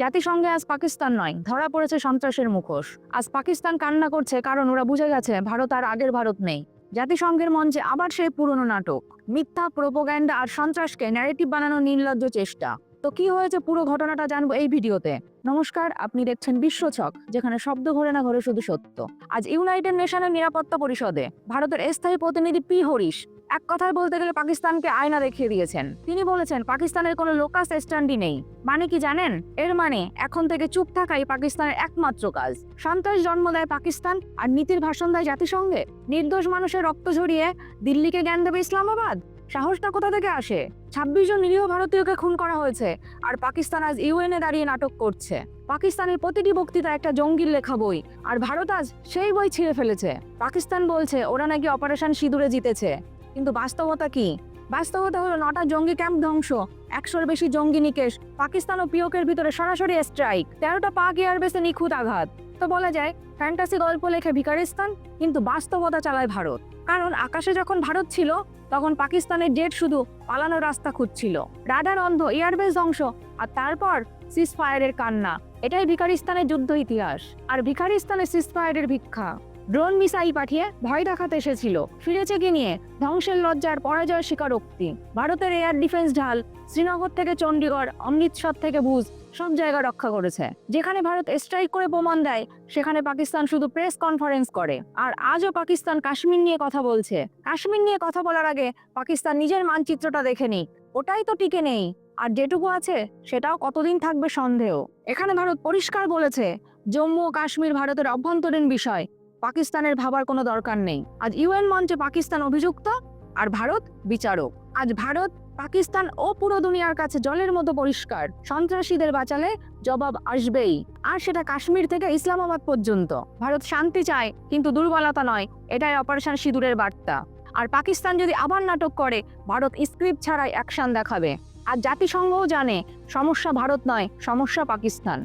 জাতিসংঘে আজ পাকিস্তান নয়, ধরা পড়েছে সন্ত্রাসের মুখোশ। আজ পাকিস্তান কান্না করছে কারণ ওরা বুঝে গেছে ভারত আর আগের ভারত নেই। জাতিসংঘের মঞ্চে আবার সেই পুরনো নাটক। মিথ্যা প্রোপোগ্যান্ডা আর সন্ত্রাসকে ন্যারেটিভ বানানোর নির্লজ্জ চেষ্টা। তো কি হয়েছে? পুরো ঘটনাটা জানব এই ভিডিওতে। নমস্কার, আপনি দেখছেন বিশ্বছক যেখানে শব্দ ঘোরে না ঘরে শুধু সত্য। আজ ইউনাইটেড নেশনের নিরাপত্তা পরিষদে ভারতের স্থায়ী প্রতিনিধি পি হরিশ এক কথায় বলতে গেলে পাকিস্তানকে আয়না দেখিয়ে দিয়েছেন। তিনি বলেছেন, পাকিস্তানের কোনো লোকাস স্ট্যান্ডই নেই। মানে কি জানেন? এর মানে এখন থেকে চুপ থাকাই পাকিস্তানের একমাত্র কাজ। সন্ত্রাস জন্ম দেয় পাকিস্তান আর নীতির ভাষণ দেয় জাতিসংঘে। নির্দোষ মানুষের রক্ত ঝরিয়ে দিল্লিকে জ্ঞান দেবে ইসলামাবাদ? সাহসটা কোথা থেকে আসে? ছাব্বিশ জন নিরীহ ভারতীয়কে খুন করা হয়েছে আর পাকিস্তান আজ ইউএনএ দাঁড়িয়ে নাটক করছে। পাকিস্তানের প্রতিটি বক্তৃতা একটা জঙ্গির লেখা বই, আর ভারত আজ সেই বই ছিঁড়ে ফেলেছে। পাকিস্তান বলছে, ওরা নাকি অপারেশন সিঁদুরে জিতেছে। কিন্তু বাস্তবতা কি? বাস্তবতা হলো নটা জঙ্গি ক্যাম্প ধ্বংস, একশোর বেশি জঙ্গি নিকেশ, পাকিস্তান ও পিওকের ভিতরে সরাসরি স্ট্রাইক তেরোটা পাক এয়ারবেসে নিখুঁত আঘাত। তো বলা যায় ফ্যান্টাসি গল্প লেখে ভিকারিস্তান কিন্তু বাস্তবতা চালায় ভারত। কারণ আকাশে যখন ভারত ছিল, তখন পাকিস্তানের জেট শুধু পালানোর রাস্তা খুঁজছিল। রাডার অন্ধ, এয়ারবেস ধ্বংস, আর তারপর সিস ফায়ারের কান্না। এটাই ভিকারিস্তানের যুদ্ধ ইতিহাস। আর ভিকারিস্তানের সিস ফায়ারের ভিক্ষা। ড্রোন মিসাইল পাঠিয়ে ভয় দেখাতে এসেছিল। ফিরেছে কি নিয়ে? ধ্বংসের লজ্জার পরাজয়ের স্বীকারোক্তি। ভারতের এয়ার ডিফেন্স ঢাল, শ্রীনগর থেকে চণ্ডীগড়, অমৃতসর থেকে ভুজ, সব জায়গা রক্ষা করেছে। যেখানে ভারত স্ট্রাইক করে প্রমাণ দেয়, সেখানে পাকিস্তান শুধু প্রেস কনফারেন্স করে। আর আজও পাকিস্তান কাশ্মীর নিয়ে কথা বলছে। কাশ্মীর নিয়ে কথা বলার আগে পাকিস্তান নিজের মানচিত্রটা দেখে নিক। ওটাই তো টিকে নেই। আর যেটুকু আছে, সেটাও কতদিন থাকবে সন্দেহ। এখানে ভারত পরিষ্কার বলেছে, জম্মু ও কাশ্মীর ভারতের অভ্যন্তরীণ বিষয়। পাকিস্তানের ভাবার কোনো দরকার নেই। আজ ইউএন মঞ্চে পাকিস্তান অভিযুক্ত আর ভারত বিচারক। আজ ভারত, পাকিস্তান ও পুরো দুনিয়ার কাছে জলের মতো পরিষ্কার। সন্ত্রাসীদের বাঁচালে জবাব আসবেই। আর সেটা কাশ্মীর থেকে ইসলামাবাদ পর্যন্ত। ভারত শান্তি চায়, কিন্তু দুর্বলতা নয়। এটাই অপারেশন সিঁদুরের বার্তা। আর পাকিস্তান যদি আবার নাটক করে, ভারত স্ক্রিপ্ট ছাড়াই অ্যাকশন দেখাবে। আর জাতিসংঘও জানে, সমস্যা ভারত নয়, সমস্যা পাকিস্তান।